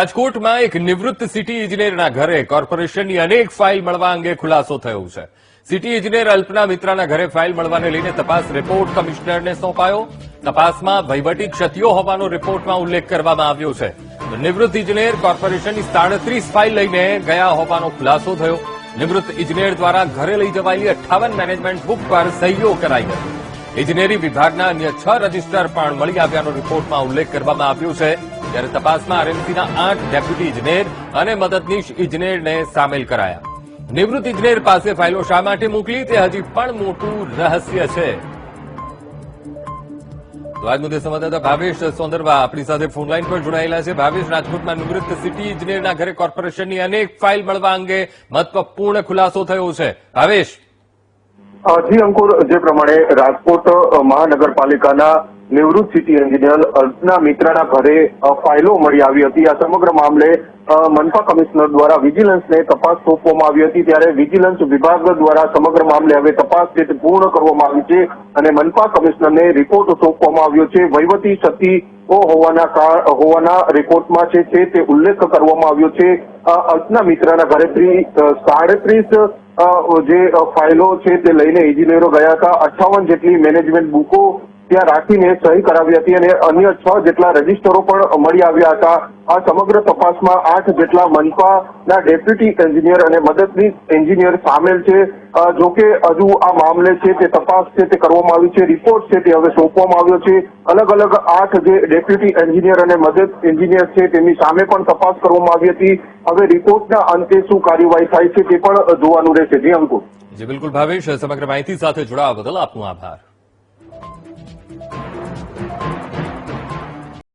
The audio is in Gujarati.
રાજકોટમાં એક નિવૃત્ત સિટી ઇજનેરના ઘરે કોર્પોરેશનની અનેક ફાઇલ મળવા અંગે ખુલાસો થયો છે. સિટી ઇજનેર અલ્પના મિત્રાના ઘરે ફાઇલ મળવાને લઈને તપાસ રિપોર્ટ કમિશનરને સોંપાયો. તપાસમાં વહીવટી ક્ષતિઓ હોવાનો રિપોર્ટમાં ઉલ્લેખ કરવામાં આવ્યો છે. નિવૃત્ત ઇજનેર કોર્પોરેશનની સાડત્રીસ ફાઇલ લઈને ગયા હોવાનો ખુલાસો થયો. નિવૃત્ત ઇજનેર દ્વારા ઘરે લઈ જવાયેલી અઠ્ઠાવન મેનેજમેન્ટ બુક પર સહીઓ કરાઈ હતી. ઇજનેરી વિભાગના અન્ય છ રજિસ્ટર પણ મળી આવ્યાનો રિપોર્ટમાં ઉલ્લેખ કરવામાં આવ્યો છે. ત્યારે તપાસમાં આરએમસીના આઠ ડેપ્યુટી ઇજનેર અને મદદનીશ ઇજનેરને સામેલ કરાયા. નિવૃત્ત ઇજનેર પાસે ફાઇલો શા માટે મોકલી તે હજી પણ મોટું રહસ્ય છે. તો આજ મુદ્દે સંવાદદાતા ભાવેશ સોંદરવા આપણી સાથે ફોનલાઈન પર જોડાયેલા છે. ભાવેશ, રાજકોટમાં નિવૃત્ત સિટી ઇજનેરના ઘરે કોર્પોરેશનની અનેક ફાઇલ મળવા અંગે મહત્વપૂર્ણ ખુલાસો થયો છે. ભાવેશ. જી અંકુર, જે પ્રમાણે રાજકોટ મહાનગરપાલિકાના નિવૃત્ત સિટી એન્જિનિયર અર્જના મિત્રના ઘરે ફાઇલો મળી આવી હતી. આ સમગ્ર મામલે મનપા કમિશનર દ્વારા વિજિલન્સને તપાસ સોંપવામાં આવી હતી. ત્યારે વિજિલન્સ વિભાગ દ્વારા સમગ્ર મામલે હવે તપાસ પૂર્ણ કરવામાં આવી છે અને મનપા કમિશનરને રિપોર્ટ સોંપવામાં આવ્યો છે. વહીવટી ક્ષતિઓ હોવાના હોવાના રિપોર્ટમાં છે તે ઉલ્લેખ કરવામાં આવ્યો છે. અ, અલ્પના મિત્રના ઘરેથી અ, સાડત્રીસ જે ફાઇલો છે તે લઈને ઇજનેરો ગયા હતા. અઠાવન જેટલી મેનેજમેન્ટ બુકો ત્યાં રાખીને સહી કરાવી હતી અને અન્ય છ જેટલા રજીસ્ટરો પણ મળી આવ્યા હતા. આ સમગ્ર તપાસમાં આઠ જેટલા મનપાના ડેપ્યુટી એન્જિનિયર અને મદદનીશ એન્જિનિયર સામેલ છે. જો કે હજુ આ મામલે છે તે તપાસ છે તે કરવામાં આવી છે, રિપોર્ટ છે તે હવે સોંપવામાં આવ્યો છે. અલગ અલગ આઠ જે ડેપ્યુટી એન્જિનિયર અને મદદ એન્જિનિયર છે તેમની સામે પણ તપાસ કરવામાં આવી હતી. હવે રિપોર્ટના અંતે શું કાર્યવાહી થાય છે તે પણ જોવાનું રહેશે. જી અંકુર. જી, બિલકુલ ભાવેશ, સમગ્ર માહિતી સાથે જોડાવા બદલ આપનો આભાર.